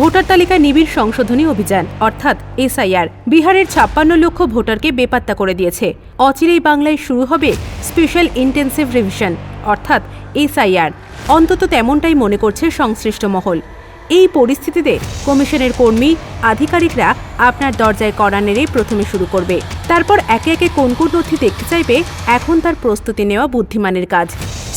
Voter তালিকা নিবিড় সংশোধনী অভিযান, অর্থাৎ এসআইআর। বিহারের ছাপ্পান্ন লক্ষ ভোটারকে বেপাত্তা করে দিয়েছে। অচিরেই বাংলায় শুরু হবে স্পেশাল ইন্টেন্সিভ রিভিশন, অর্থাৎ এসআইআর। অন্তত তেমনটাই মনে করছে সংশ্লিষ্ট মহল। এই পরিস্থিতিতে কমিশনের কর্মী, আধিকারিকরা আপনার দরজায় কড়া নেড়েই প্রথমে শুরু করবে। তারপর একে একে কোন কোন নথি দেখতে চাইবে, এখন তার প্রস্তুতি নেওয়া বুদ্ধিমানের কাজ।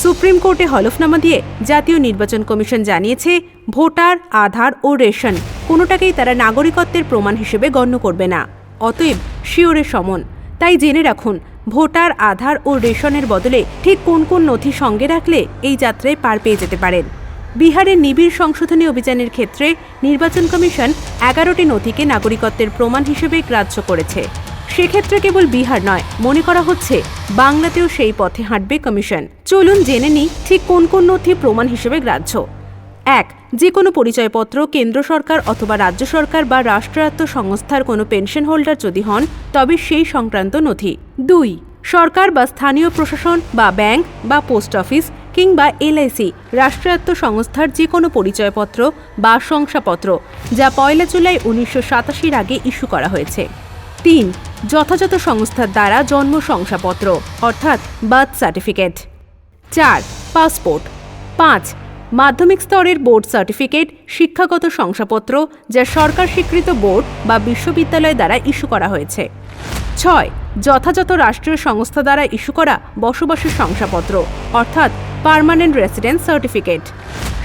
সুপ্রিম কোর্টে হলফনামা দিয়ে জাতীয় নির্বাচন কমিশন জানিয়েছে, ভোটার, আধার ও রেশন কোনোটাকেই তারা নাগরিকত্বের প্রমাণ হিসেবে গণ্য করবে না। অতএব শিওরে সমন। তাই জেনে রাখুন, ভোটার, আধার ও রেশনের বদলে ঠিক কোন কোন নথি সঙ্গে রাখলে এই যাত্রায় পার পেয়ে যেতে পারেন। বিহারের নিবিড় সংশোধনী অভিযানের ক্ষেত্রে নির্বাচন কমিশন এগারোটি নথিকে নাগরিকত্বের প্রমাণ হিসেবে গ্রাহ্য করেছে। সেক্ষেত্রে কেবল বিহার নয়, মনে করা হচ্ছে বাংলাতেও সেই পথে হাঁটবে কমিশন। চলুন জেনে নিই ঠিক কোন কোন নথি প্রমাণ হিসেবে গ্রাহ্য। এক, যে কোনো পরিচয়পত্র, কেন্দ্র সরকার অথবা রাজ্য সরকার বা রাষ্ট্রায়ত্ত সংস্থার কোনো পেনশন হোল্ডার যদি হন, তবে সেই সংক্রান্ত নথি। দুই, সরকার বা স্থানীয় প্রশাসন বা ব্যাংক বা পোস্ট অফিস কিংবা এলআইসি, রাষ্ট্রায়ত্ত সংস্থার যে কোনো পরিচয়পত্র বা শংসাপত্র, যা পয়লা জুলাই উনিশশো সাতাশির আগে ইস্যু করা হয়েছে। তিন, যথাযথ সংস্থার দ্বারা জন্ম শংসাপত্র, অর্থাৎ বার্থ সার্টিফিকেট। চার, পাসপোর্ট। পাঁচ, মাধ্যমিক স্তরের বোর্ড সার্টিফিকেট, শিক্ষাগত শংসাপত্র, যা সরকার স্বীকৃত বোর্ড বা বিশ্ববিদ্যালয় দ্বারা ইস্যু করা হয়েছে। ছয়, যথাযথ রাষ্ট্রীয় সংস্থা দ্বারা ইস্যু করা বসবাসের শংসাপত্র, অর্থাৎ পার্মানেন্ট রেসিডেন্স সার্টিফিকেট।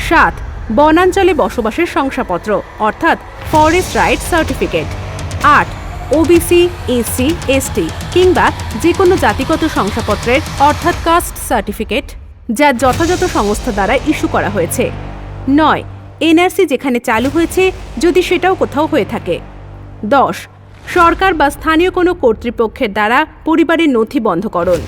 সাত, বনাঞ্চলে বসবাসের শংসাপত্র, অর্থাৎ ফরেস্ট রাইট সার্টিফিকেট। আট ওবিসি এসসি এসটি কিংবা যে কোনো জাতিগত শংসাপত্রের অর্থাৎ কাস্ট সার্টিফিকেট যা যথাযথ সংস্থা দ্বারা ইস্যু করা হয়েছে। নয় এনআরসি যেখানে চালু হয়েছে, যদি সেটাও কোথাও হয়ে থাকে। দশ, সরকার বা স্থানীয় কোনো কর্তৃপক্ষের দ্বারা পরিবারের নথি বন্ধকরণ।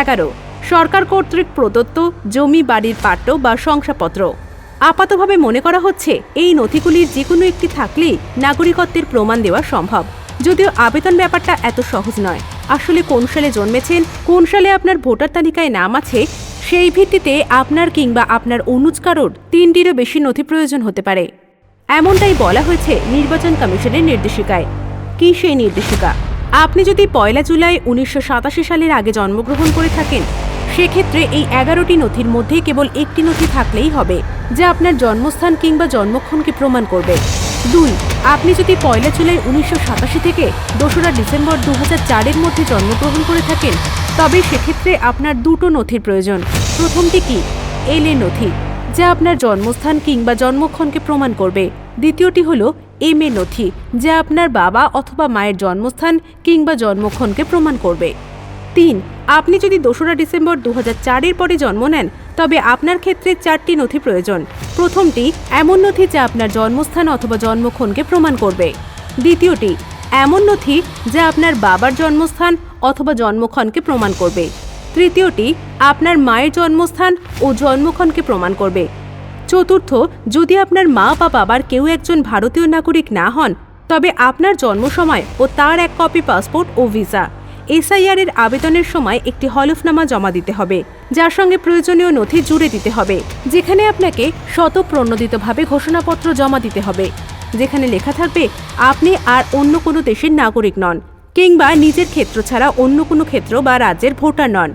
এগারো, সরকার কর্তৃক প্রদত্ত জমি, বাড়ির পাট্য বা শংসাপত্র। আপাতভাবে মনে করা হচ্ছে, এই নথিগুলির যে কোনো একটি থাকলেই নাগরিকত্বের প্রমাণ দেওয়া সম্ভব। যদিও আবেদন ব্যাপারটা এত সহজ নয়। আসলে কোন সালে জন্মেছেন, কোন সালে আপনার ভোটার তালিকায় নাম আছে, সেই ভিত্তিতে আপনার কিংবা আপনার অনুজ কারোর তিনটিরও বেশি নথি প্রয়োজন হতে পারে। এমনটাই বলা হয়েছে নির্বাচন কমিশনের নির্দেশিকায়। কি সেই নির্দেশিকা? আপনি যদি পয়লা জুলাই উনিশশো সাতাশি সালের আগে জন্মগ্রহণ করে থাকেন, সেক্ষেত্রে এই এগারোটি নথির মধ্যে কেবল একটি নথি থাকলেই হবে, যা আপনার জন্মস্থান কিংবা জন্মক্ষণকে প্রমাণ করবে। দুই, আপনি যদি পয়লা জুলাই উনিশশো সাতাশি থেকে দোসরা ডিসেম্বর দু চারের মধ্যে জন্মগ্রহণ করে থাকেন, তবে সেক্ষেত্রে আপনার দুটো নথির প্রয়োজন। প্রথমটি কি? এল এ নথি, যা আপনার জন্মস্থান কিংবা জন্মক্ষণকে প্রমাণ করবে। দ্বিতীয়টি হল এম এ নথি, যা আপনার বাবা অথবা মায়ের জন্মস্থান কিংবা জন্মক্ষণকে প্রমাণ করবে। তিন, আপনি যদি দোসরা ডিসেম্বর দু চারের পরে জন্ম নেন তবে আপনার ক্ষেত্রে চারটি নথি প্রয়োজন। প্রথমটি, এমন নথি যা আপনার জন্মস্থান অথবা জন্মক্ষণকে প্রমাণ করবে। দ্বিতীয়টি, এমন নথি যা আপনার বাবার জন্মস্থান অথবা জন্মক্ষণকে প্রমাণ করবে। তৃতীয়টি, আপনার মায়ের জন্মস্থান ও জন্মক্ষণকে প্রমাণ করবে। চতুর্থ, যদি আপনার মা বা বাবার কেউ একজন ভারতীয় নাগরিক না হন, তবে আপনার জন্ম সময় ও তার এক কপি পাসপোর্ট ও ভিসা। এসআইআর এর আবেদনের সময় একটি হলফনামা জমা দিতে হবে, যার সঙ্গে প্রয়োজনীয় নথি জুড়ে দিতে হবে, যেখানে আপনাকে শতপ্রণোদিতভাবে ঘোষণাপত্র জমা দিতে হবে, যেখানে লেখা থাকবে, আপনি আর অন্য কোনো দেশের নাগরিক নন, কিংবা নিজের ক্ষেত্র ছাড়া অন্য কোনো ক্ষেত্র বা রাজ্যের ভোটার নন।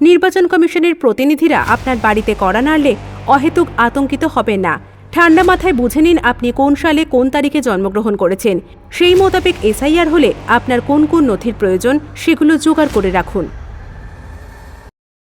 নির্বাচন কমিশনের প্রতিনিধিরা আপনার বাড়িতে করা নাড়লে অহেতুক আতঙ্কিত হবে না। ঠান্ডা মাথায় বুঝে নিন আপনি কোন সালে কোন তারিখে জন্মগ্রহণ করেছেন। সেই মোতাবেক এসআইআর হলে আপনার কোন কোন নথির প্রয়োজন সেগুলো জোগাড় করে রাখুন।